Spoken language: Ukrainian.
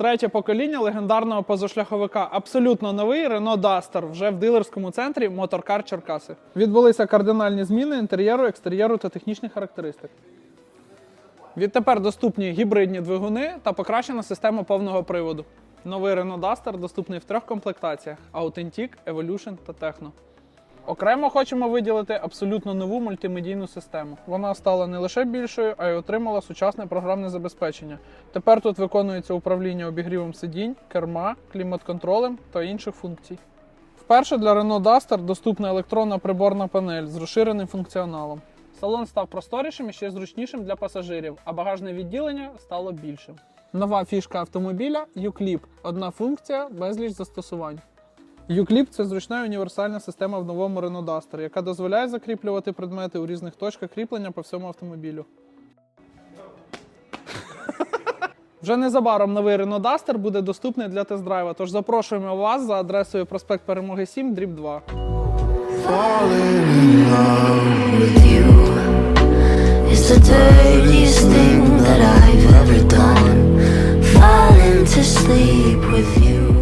Третє покоління легендарного позашляховика. Абсолютно новий Renault Duster вже в дилерському центрі Моторкар Черкаси. Відбулися кардинальні зміни інтер'єру, екстер'єру та технічних характеристик. Відтепер доступні гібридні двигуни та покращена система повного приводу. Новий Renault Duster доступний в трьох комплектаціях: Authentic, Evolution та Techno. Окремо хочемо виділити абсолютно нову мультимедійну систему. Вона стала не лише більшою, а й отримала сучасне програмне забезпечення. Тепер тут виконується управління обігрівом сидінь, керма, клімат-контролем та інших функцій. Вперше для Renault Duster доступна електронна приборна панель з розширеним функціоналом. Салон став просторішим і ще зручнішим для пасажирів, а багажне відділення стало більшим. Нова фішка автомобіля U-Clip – одна функція, безліч застосувань. U-Clip – це зручна і універсальна система в новому Renault Duster, яка дозволяє закріплювати предмети у різних точках кріплення по всьому автомобілю. Вже незабаром новий Renault Duster буде доступний для тест-драйва, тож запрошуємо вас за адресою проспект Перемоги 7, дріб 2. Falling to sleep with you.